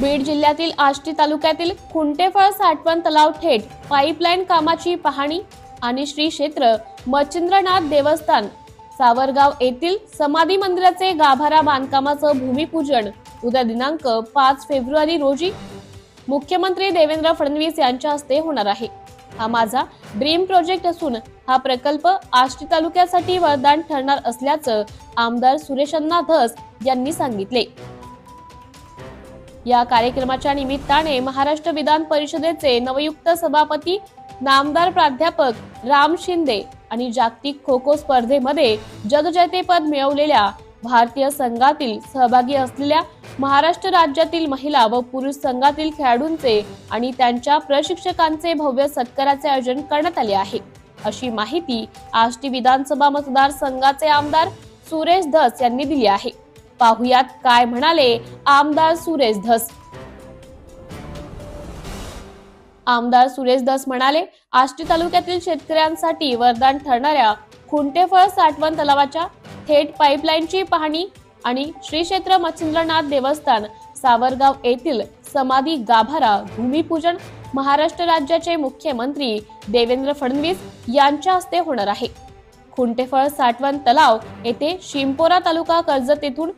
बीड जिल्ह्यातील आष्टी तालुक्यातील खुंटेफळ साठवण तलाव थेट पाईपलाईन कामाची पाहणी आणि श्री क्षेत्र मच्छिंद्रनाथ देवस्थान सावरगाव येथील समाधी मंदिराचे गाभारा बांधकामाचं भूमिपूजन उद्या दिनांक पाच फेब्रुवारी रोजी मुख्यमंत्री देवेंद्र फडणवीस यांच्या हस्ते होणार आहे. हा माझा ड्रीम प्रोजेक्ट असून हा प्रकल्प आष्टी तालुक्यासाठी वरदान ठरणार असल्याचं आमदार सुरेशन्ना धस यांनी सांगितले. या कार्यक्रमाच्या निमित्ताने महाराष्ट्र विधान परिषदेचे नवयुक्त सभापती नामदार प्राध्यापक राम शिंदे आणि जागतिक खो खो स्पर्धेमध्ये जगजयतेपद मिळवलेल्या भारतीय संघातील सहभागी असलेल्या महाराष्ट्र राज्यातील महिला व पुरुष संघातील खेळाडूंचे आणि त्यांच्या प्रशिक्षकांचे भव्य सत्काराचे आयोजन करण्यात आले आहे. अशी माहिती आष्टी विधानसभा मतदारसंघाचे आमदार सुरेश धस यांनी दिली आहे. पाहुयात काय म्हणाले आमदार सुरेश धस. आमदार सुरेश धस म्हणाले आष्टी तालुक्यातील शेतकऱ्यांसाठी वरदान ठरणाऱ्या खुंटेफळ साठवण तलावाच्या थेट पाईपलाईनची पाहणी आणि श्री क्षेत्र मच्छिंद्रनाथ देवस्थान सावरगाव येथील समाधी गाभारा भूमिपूजन महाराष्ट्र राज्याचे मुख्यमंत्री देवेंद्र फडणवीस यांच्या हस्ते होणार आहे. खुंटेफळ साठवण तलाव येथे शिंपोरा तालुका कर्जत येथून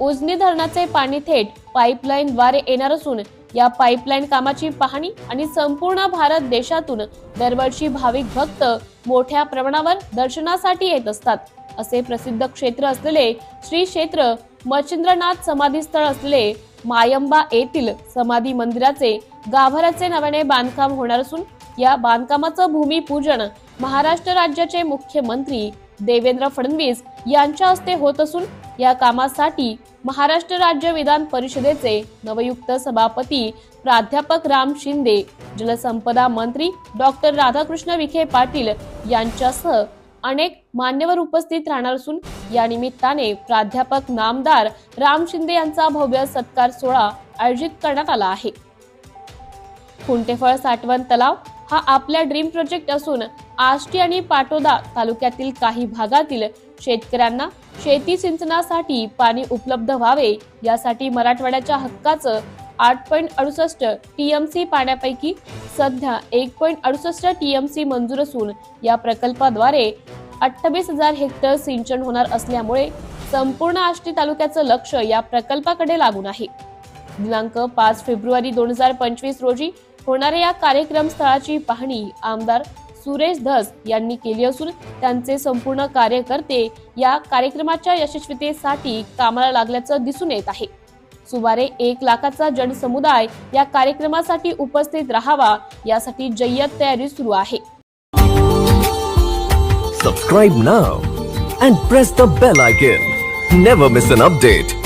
उजनी धरणाचे पाणी थेट पाईपलाईनद्वारे येणार असून या पाईपलाईन कामाची पाहणी आणि संपूर्ण भारत देशातून दरवर्षी भाविक भक्त मोठ्या प्रमाणावर दर्शनासाठी येत असतात. असे प्रसिद्ध क्षेत्र असलेले श्री क्षेत्र मच्छिंद्रनाथ समाधी स्थळ असलेले मायंबा येथील समाधी मंदिराचे गाभाऱ्याचे नव्याने बांधकाम होणार असून या बांधकामाचं भूमिपूजन महाराष्ट्र राज्याचे मुख्यमंत्री देवेंद्र फडणवीस यांच्या हस्ते होत असून या कामासाठी महाराष्ट्र राज्य विधान परिषदेचे नवयुक्त सभापती प्राध्यापक राम शिंदे जलसंपदा मंत्री डॉक्टर राधाकृष्ण विखे पाटील यांच्यासह अनेक मान्यवर उपस्थित राहणार असून या निमित्ताने प्राध्यापक नामदार राम शिंदे यांचा भव्य सत्कार सोहळा आयोजित करण्यात आला आहे. कुंटेफळ साठवण तलाव हा आपल्या ड्रीम प्रोजेक्ट असून आष्टी आणि पाटोदा तालुक्यातील काही भागातील शेतकऱ्यांना शेती सिंचनासाठी पाणी उपलब्ध व्हावे यासाठी मराठवाड्याच्या हक्काचं आठ पॉईंट अडुसष्ट टीएमसी पाण्यापैकी सध्या एक पॉईंट अडुसष्ट टीएमसी मंजूर असून या प्रकल्पाद्वारे अठ्ठावीस हजार हेक्टर सिंचन होणार असल्यामुळे संपूर्ण आष्टी तालुक्याचं लक्ष या प्रकल्पाकडे लागून आहे. दिनांक पाच फेब्रुवारी दोन हजार पंचवीस रोजी होणाऱ्या या कार्यक्रम स्थळाची पाहणी आमदार सुरेश धस यांनी केली असून त्यांचे संपूर्ण कार्यकर्ते या कार्यक्रमाच्या यशस्वीतेसाठी कामाला लागल्याचं दिसून येत आहे. सुमारे एक लाखाचा जनसमुदाय या कार्यक्रमासाठी उपस्थित राहावा यासाठी जय्यत तयारी सुरू आहे. Subscribe now and press the bell icon never miss an update